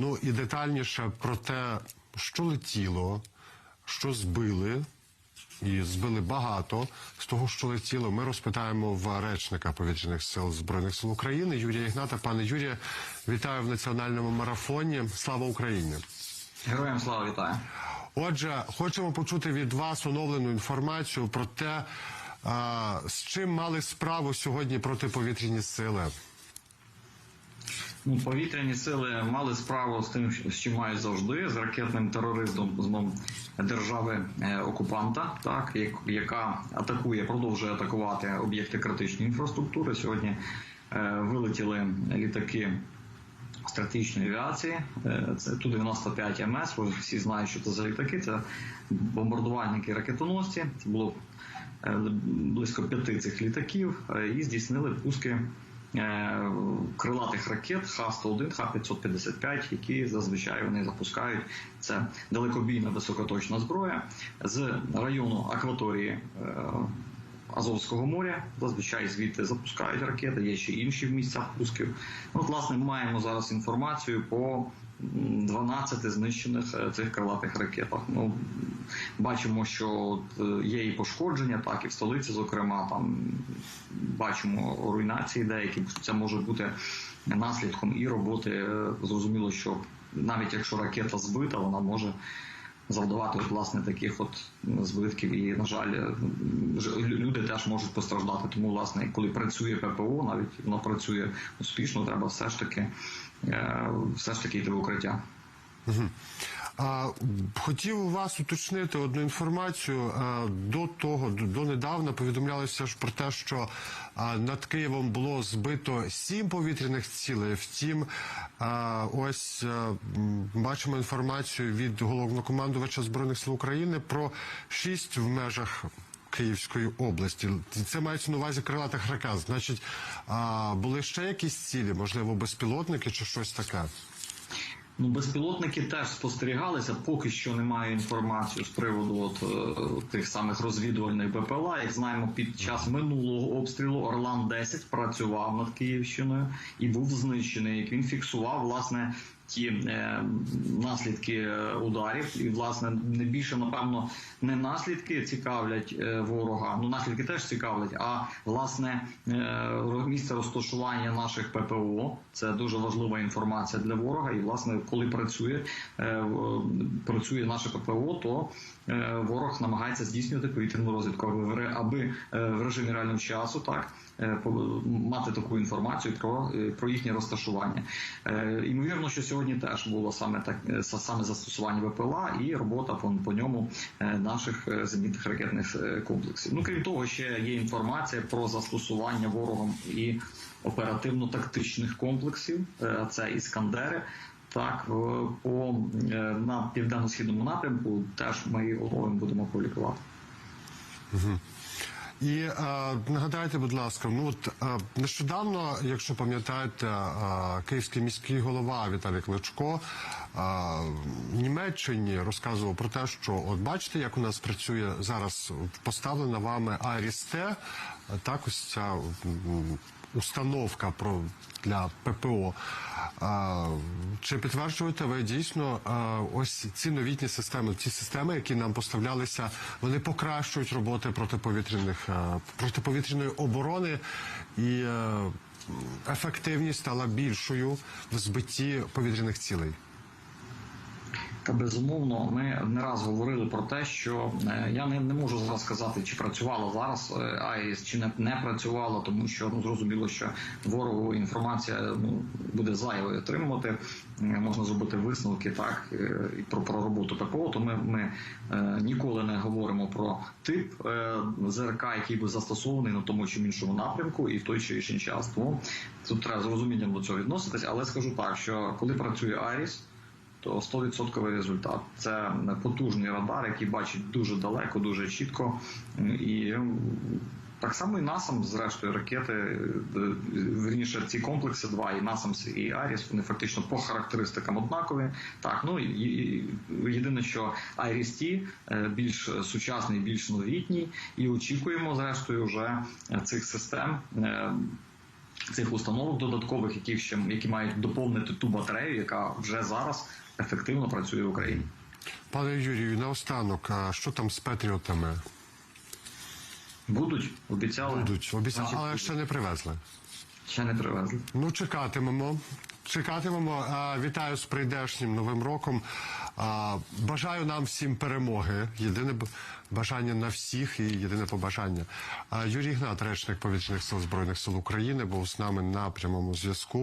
Ну і детальніше про те, що летіло, що збили, і збили багато з того, що летіло. Ми розпитаємо в речника повітряних сил збройних сил України Юрія Ігната. Пане Юрія, вітаю в національному марафоні. Слава Україні! Героям слава вітаю. Отже, хочемо почути від вас оновлену інформацію про те, з чим мали справу сьогодні протиповітряні сили. Ну, повітряні сили мали справу з тим, з чим мають завжди з ракетним тероризмом держави е, так як- яка атакує, продовжує атакувати об'єкти критичної інфраструктури. Сьогодні е, вилетіли літаки. Стратегічної авіації, Е, це ту 95 МС. Ви всі знають, що це за літаки. Це бомбардувальники ракетоносці. Це було е, близько п'яти цих літаків е, і здійснили пуски крилатих ракет Х-101, Х-555, які зазвичай вони запускають. Це далекобійна високоточна зброя з району акваторії. е, Азовського моря зазвичай звідти запускають ракети. Є ще інші місця пусків. Ну, власне, маємо зараз інформацію по 12 знищених е, цих крилатих ракетах. Ну бачимо, що е, є і пошкодження, так і в столиці, зокрема, там бачимо руйнації деякі. Це може бути наслідком і роботи. Е, Зрозуміло, що навіть якщо ракета збита, вона може завдавати от, власне таких от збитків, і на жаль, люди теж можуть постраждати. Тому, власне, коли працює ППО, навіть воно працює успішно, треба все ж таки е, все ж таки йти в укриття. А, хотів вас уточнити одну інформацію. А, до того, до, донедавна повідомлялося ж про те, що а, над Києвом було збито сім повітряних цілей. Втім, а, ось а, бачимо інформацію від головнокомандувача збройних сил України про шість в межах. Київської області це мається на увазі крилатих ракет. Значить, а, були ще якісь цілі, можливо, безпілотники чи щось таке. Ну, безпілотники теж спостерігалися. Поки що немає інформації з приводу от, е, тих самих розвідувальних БПЛА. Як знаємо, під час минулого обстрілу Орлан 10 працював над Київщиною і був знищений. Як він фіксував власне ті е, наслідки е, ударів, і власне не більше напевно не наслідки цікавлять е, ворога. Ну наслідки теж цікавлять, а власне е, місце розташування наших ППО це дуже важлива інформація для ворога. І власне, коли працює е, працює наше ППО, то е, ворог намагається здійснювати повітряну розвідку, аби аби е, в режимі реального часу так. е, Мати таку інформацію про, е, про їхнє розташування. Ймовірно, що сьогодні теж було саме так е, саме застосування ВПЛА і робота по, по ньому е, наших е, зенітних ракетних комплексів. Ну крім того, ще є інформація про застосування ворогом і оперативно-тактичних комплексів. Це іскандери. Так, по на південно-східному напрямку теж ми готовим будемо публікувати. І е, нагадайте, будь ласка, ну от е, нещодавно, якщо пам'ятаєте, е, київський міський голова Віталій Кличко е, в Німеччині розказував про те, що от бачите, як у нас працює зараз поставлена вами Арісте, так ось ця установка про для ППО. А, чи підтверджуєте ви дійсно ось ці новітні системи, ці системи, які нам поставлялися, вони покращують роботи протиповітряних протиповітряної оборони і ефективність стала більшою в збитті повітряних цілей? Безумовно, ми не раз говорили про те, що е, я не, не можу зараз сказати, чи працювала зараз е, АІС, чи не, не працювала, тому що ну зрозуміло, що ворогу інформація ну буде зайвою отримувати. Е, Можна зробити висновки так і про, про роботу ППО. То ми, ми ніколи не говоримо про тип е, ЗРК, який би застосований на тому чи іншому напрямку, і в той чи інший час. Тому тут треба з розумінням до цього відноситись. Але скажу так, що коли працює АРІС то 100% результат. Це потужний радар, який бачить дуже далеко, дуже чітко. І так само і насам, зрештою, ракети, е, верніше, ці комплекси два, і насамс, і Аріс, вони фактично по характеристикам однакові. Так, ну і, єдине, що Айріс Ті е, більш сучасний, більш новітній, і очікуємо, зрештою, вже цих систем. Цих установок додаткових, які ще які мають доповнити ту батарею, яка вже зараз ефективно працює в Україні. Пане Юрію, наостанок, а що там з патріотами? Будуть обіцяли Будуть, обіцяли, але ще не привезли. ще не привезли. Ну, чекатимемо. Чекатимемо. Вітаю з прийдешнім новим роком. Бажаю нам всім перемоги. Єдине бажання на всіх і єдине побажання. Юрій Гнат, речник повітряних сил збройних сил України, був з нами на прямому зв'язку.